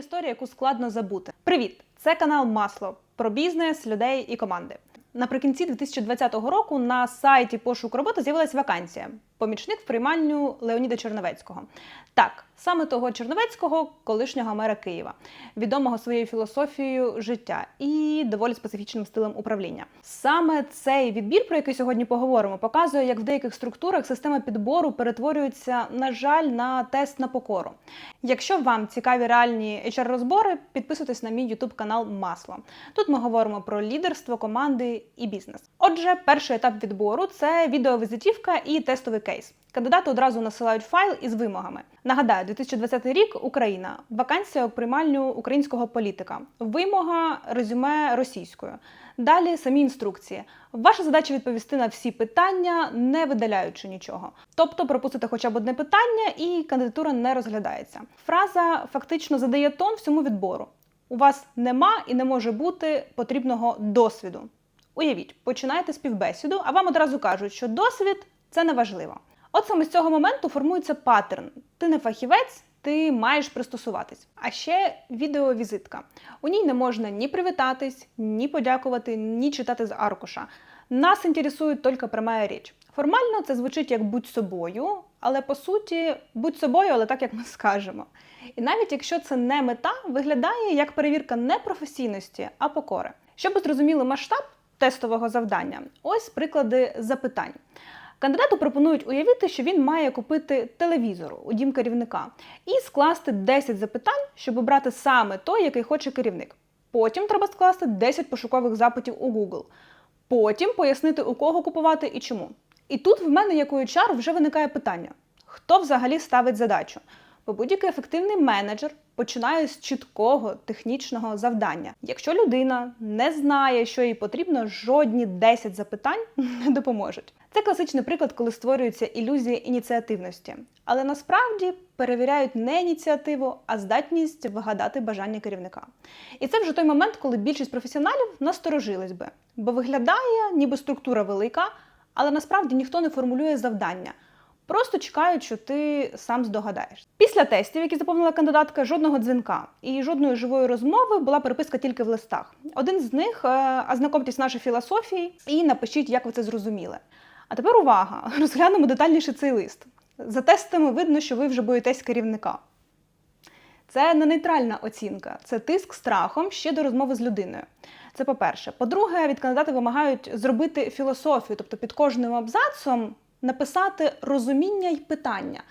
історія, яку складно забути. Привіт! Це канал Масло про бізнес, людей і команди. Наприкінці 2020 року на сайті пошук роботи з'явилася вакансія помічник в приймальню Леоніда Черновецького. Так, саме того Черновецького, колишнього мера Києва, відомого своєю філософією життя і доволі специфічним стилем управління. Саме цей відбір, про який сьогодні поговоримо, показує, як в деяких структурах система підбору перетворюється, на жаль, на тест на покору. Якщо вам цікаві реальні HR-розбори, підписуйтесь на мій YouTube канал Масло. Тут ми говоримо про лідерство, команди і бізнес. Отже, перший етап відбору це відеовізитівка і тестовий кейс. Кандидати одразу насилають файл із вимогами. Нагадаю, 2020 рік Україна. Вакансія у приймальню українського політика. Вимога резюме російською. Далі самі інструкції. Ваша задача відповісти на всі питання, не видаляючи нічого. Тобто пропустите хоча б одне питання, і кандидатура не розглядається. Фраза фактично задає тон всьому відбору. У вас нема і не може бути потрібного досвіду. Уявіть, починаєте співбесіду, а вам одразу кажуть, що досвід це не важливо. От саме з цього моменту формується паттерн. Ти не фахівець, ти маєш пристосуватись. А ще відеовізитка. У ній не можна ні привітатись, ні подякувати, ні читати з аркуша. Нас інтересує тільки пряма річ. Формально це звучить як будь собою, але по суті будь собою, але так як ми скажемо. І навіть якщо це не мета, виглядає як перевірка не професійності, а покори. Щоб зрозуміли масштаб тестового завдання, ось приклади запитань. Кандидату пропонують уявити, що він має купити телевізор у дім керівника і скласти 10 запитань, щоб обрати саме той, який хоче керівник. Потім треба скласти 10 пошукових запитів у Google. Потім пояснити, у кого купувати і чому. І тут в мене, як у HR, вже виникає питання: хто взагалі ставить задачу? Бо будь-який ефективний менеджер починає з чіткого технічного завдання. Якщо людина не знає, що їй потрібно, жодні 10 запитань не допоможуть. Це класичний приклад, коли створюється ілюзія ініціативності. Але насправді перевіряють не ініціативу, а здатність вигадати бажання керівника. І це вже той момент, коли більшість професіоналів насторожились би, бо виглядає, ніби структура велика, але насправді ніхто не формулює завдання. Просто чекають, що ти сам здогадаєш. Після тестів, які заповнила кандидатка, жодного дзвінка і жодної живої розмови була переписка тільки в листах. Один з них е, ознакомтесь з нашою філософією і напишіть, як ви це зрозуміли. А тепер увага! Розглянемо детальніше цей лист. За тестами видно, що ви вже боїтесь керівника. Це не нейтральна оцінка, це тиск страхом ще до розмови з людиною. Це по-перше. По-друге, від кандидата вимагають зробити філософію, тобто під кожним абзацом написати розуміння й питання.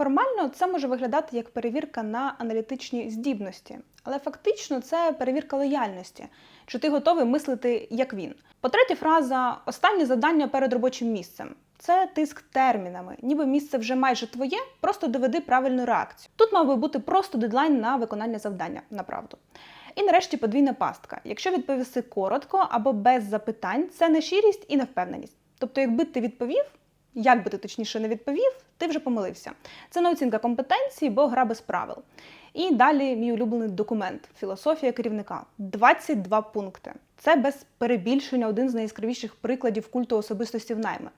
Формально це може виглядати як перевірка на аналітичні здібності, але фактично це перевірка лояльності, чи ти готовий мислити як він. По-третє, фраза останнє завдання перед робочим місцем. Це тиск термінами, ніби місце вже майже твоє, просто доведи правильну реакцію. Тут мав би бути просто дедлайн на виконання завдання, направду. І нарешті подвійна пастка. Якщо відповісти коротко або без запитань, це не щирість і невпевненість. Тобто, якби ти відповів, як би ти точніше не відповів, ти вже помилився. Це не оцінка компетенції, бо гра без правил. І далі мій улюблений документ філософія керівника 22 пункти. Це без перебільшення один з найяскравіших прикладів культу особистості в найми.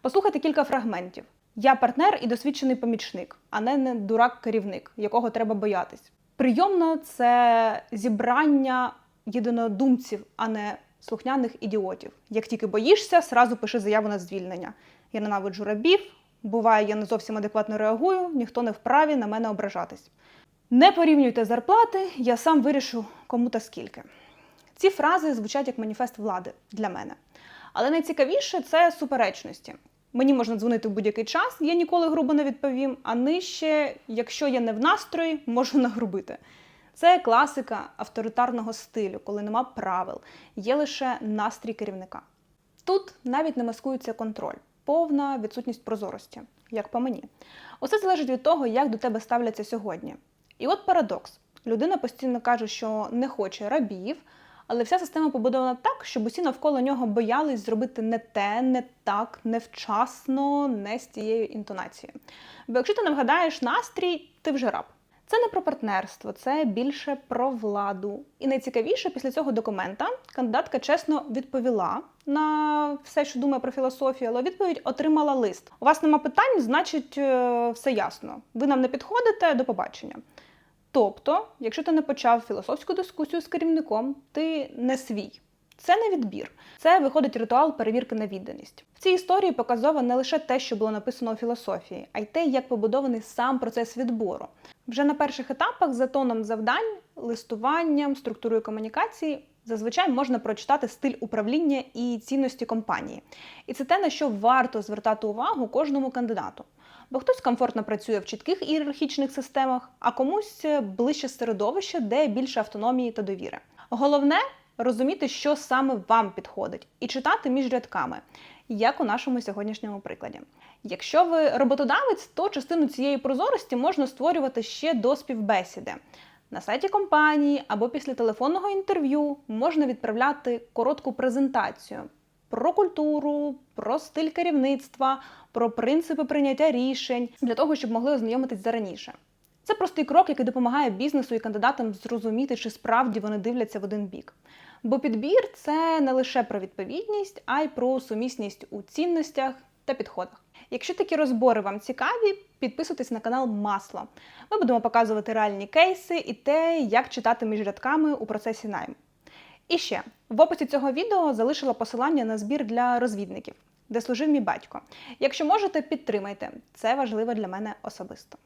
Послухайте кілька фрагментів. Я партнер і досвідчений помічник, а не, не дурак-керівник, якого треба боятись. Прийомно це зібрання єдинодумців, а не слухняних ідіотів. Як тільки боїшся, сразу пиши заяву на звільнення. Я ненавиджу рабів, буває, я не зовсім адекватно реагую, ніхто не вправі на мене ображатись. Не порівнюйте зарплати, я сам вирішу кому та скільки. Ці фрази звучать як маніфест влади для мене. Але найцікавіше це суперечності. Мені можна дзвонити в будь-який час, я ніколи грубо не відповім, а нижче, якщо я не в настрої, можу нагрубити. Це класика авторитарного стилю, коли нема правил, є лише настрій керівника. Тут навіть не маскується контроль, повна відсутність прозорості, як по мені. Усе залежить від того, як до тебе ставляться сьогодні. І от парадокс: людина постійно каже, що не хоче рабів, але вся система побудована так, щоб усі навколо нього боялись зробити не те, не так, невчасно, не з тією інтонацією. Бо якщо ти не вгадаєш настрій, ти вже раб. Це не про партнерство, це більше про владу. І найцікавіше після цього документа кандидатка чесно відповіла на все, що думає про філософію, але відповідь отримала лист. У вас нема питань, значить, е, все ясно. Ви нам не підходите, до побачення. Тобто, якщо ти не почав філософську дискусію з керівником, ти не свій. Це не відбір, це виходить ритуал перевірки на відданість. В цій історії показово не лише те, що було написано у філософії, а й те, як побудований сам процес відбору. Вже на перших етапах за тоном завдань, листуванням, структурою комунікації зазвичай можна прочитати стиль управління і цінності компанії. І це те, на що варто звертати увагу кожному кандидату. Бо хтось комфортно працює в чітких ієрархічних системах, а комусь ближче середовище, де більше автономії та довіри. Головне розуміти, що саме вам підходить, і читати між рядками, як у нашому сьогоднішньому прикладі. Якщо ви роботодавець, то частину цієї прозорості можна створювати ще до співбесіди. На сайті компанії або після телефонного інтерв'ю можна відправляти коротку презентацію про культуру, про стиль керівництва, про принципи прийняття рішень для того, щоб могли ознайомитись зараніше. Це простий крок, який допомагає бізнесу і кандидатам зрозуміти, чи справді вони дивляться в один бік. Бо підбір це не лише про відповідність, а й про сумісність у цінностях та підходах. Якщо такі розбори вам цікаві, підписуйтесь на канал Масло. Ми будемо показувати реальні кейси і те, як читати між рядками у процесі найму. І ще в описі цього відео залишила посилання на збір для розвідників, де служив мій батько. Якщо можете, підтримайте. Це важливо для мене особисто.